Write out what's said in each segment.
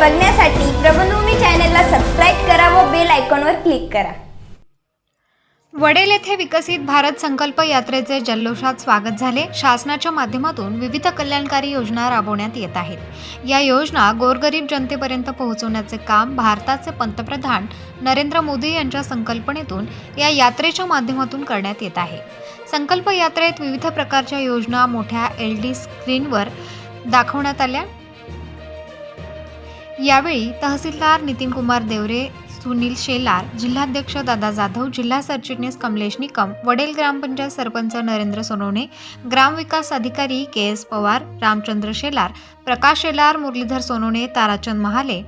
बघण्यासाठी प्रबंधभूमी चॅनलला सबस्क्राईब करा व बेल आयकॉनवर क्लिक करा. वडेल येथे विकसित भारत संकल्प यात्रेचे जल्लोषात स्वागत झाले. शासनाच्या माध्यमातून विविध कल्याणकारी योजना राबवण्यात येत आहेत. या योजना गोरगरीब जनतेपर्यंत पोहोचवण्याचे काम भारताचे पंतप्रधान नरेंद्र मोदी यांच्या संकल्पनेतून या यात्रेच्या माध्यमातून करण्यात येत आहे. संकल्प यात्रेत विविध प्रकारच्या योजना मोठ्या एल डी स्क्रीनवर दाखवण्यात आल्या. यावेळी तहसीलदार नितीन कुमार देवरे सुनील शेलार जिल्हाध्यक्ष दादा जाधव जिल्हा सरचिटणीस कमलेश निकम वडेल ग्रामपंचायत सरपंच नरेंद्र सोनवणे ग्रामविकास अधिकारी के एस पवार रामचंद्र शेलार प्रकाश शेलार मुरलीधर सोनवणे ताराचंद महाले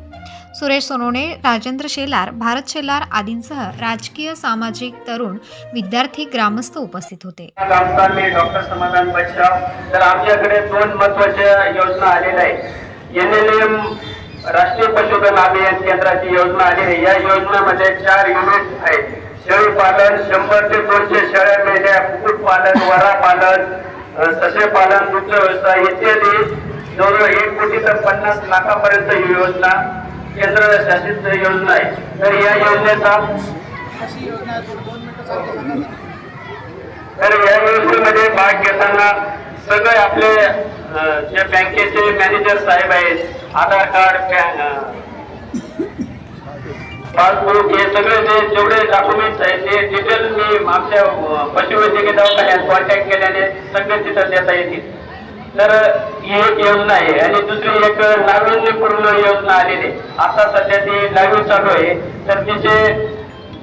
सुरेश सोनवणे राजेंद्र शेलार भारत शेलार आदींसह राजकीय सामाजिक तरुण विद्यार्थी ग्रामस्थ उपस्थित होते. डॉक्टर समाधान तर आमच्याकडे दोन महत्त्वाच्या योजना आलेल्या आहेत. एन एल एम राष्ट्रीय पशुधन अभियान केंद्राची योजना आली आहे. या योजनेमध्ये चार युनिट आहेत. शेळी पालन शंभर ते दोनशे शेळ्या मेंढ्या कुक्कुटपालन वरा पालन ससे पालन दुग्ध व्यवसाय इत्यादी जवळजवळ एक कोटी तर पन्नास लाखापर्यंत ही योजना केंद्र शासित योजना आहे. तर या योजनेचा तर या योजनेमध्ये भाग घेताना सगळे आपले जे बँकेचे मॅनेजर साहेब आहेत आधार कार्ड पॅन पासबुक हे सगळे जे जेवढे डॉक्युमेंट्स आहेत ते डिटेल मी आमच्या पशुवैद्यकीय दवाखान्यात कॉन्टॅक्ट केल्याने सगळे तिथं देता येतील तर ही एक योजना आहे आणि दुसरी एक नाविन्यपूर्ण योजना आलेली आहे. आता सध्या ती लाईव्ह चालू आहे तर तिचे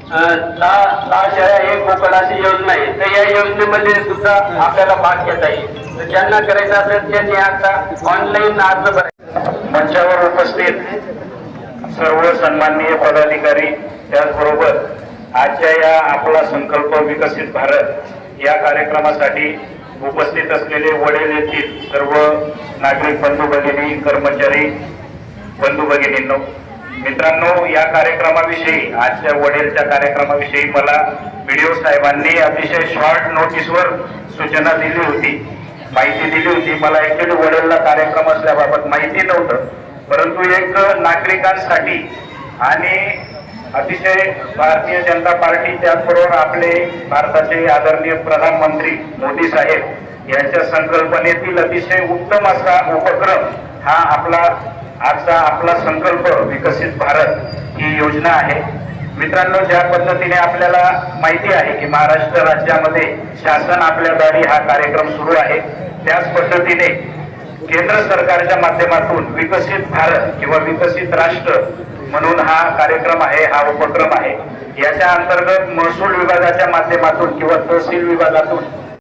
दहा दहा एक बोकड अशी योजना आहे. तर या योजनेमध्ये सुद्धा आपल्याला भाग घेता येईल. तर ज्यांना करायचं असेल त्यांनी आता ऑनलाईन अर्ज भरायचा मंचावर उपस्थित सर्व सन्माननीय पदाधिकारी त्याचबरोबर आजच्या या आपला संकल्प विकसित भारत या कार्यक्रमासाठी उपस्थित असलेले वडील येथील सर्व नागरिक बंधू भगिनी कर्मचारी बंधू भगिनींनो मित्रांनो या कार्यक्रमाविषयी आजच्या वडीलच्या कार्यक्रमाविषयी मला व्हिडिओ साहेबांनी अतिशय शॉर्ट नोटीसवर सूचना दिली होती. माहिती दिली होती. मला ऍक्च्युली वडीलला कार्यक्रम असल्याबाबत माहिती नव्हतं. परंतु एक नागरिकांसाठी आणि अतिशय भारतीय जनता पार्टी त्याचबरोबर आपले भारताचे आदरणीय प्रधानमंत्री मोदी साहेब यांच्या संकल्पनेतील अतिशय उत्तम असा उपक्रम हा आपला आजचा आपला संकल्प विकसित भारत ही योजना आहे. मित्रांनो ज्या पद्धतीने आपल्याला माहिती आहे की महाराष्ट्र राज्यामध्ये शासन आपल्या दारी हा कार्यक्रम सुरू आहे त्याच पद्धतीने केंद्र सरकारच्या माध्यमातून विकसित भारत किंवा विकसित राष्ट्र म्हणून हा कार्यक्रम आहे हा उपक्रम आहे. याच्या अंतर्गत महसूल विभागाच्या माध्यमातून किंवा तहसील विभागातून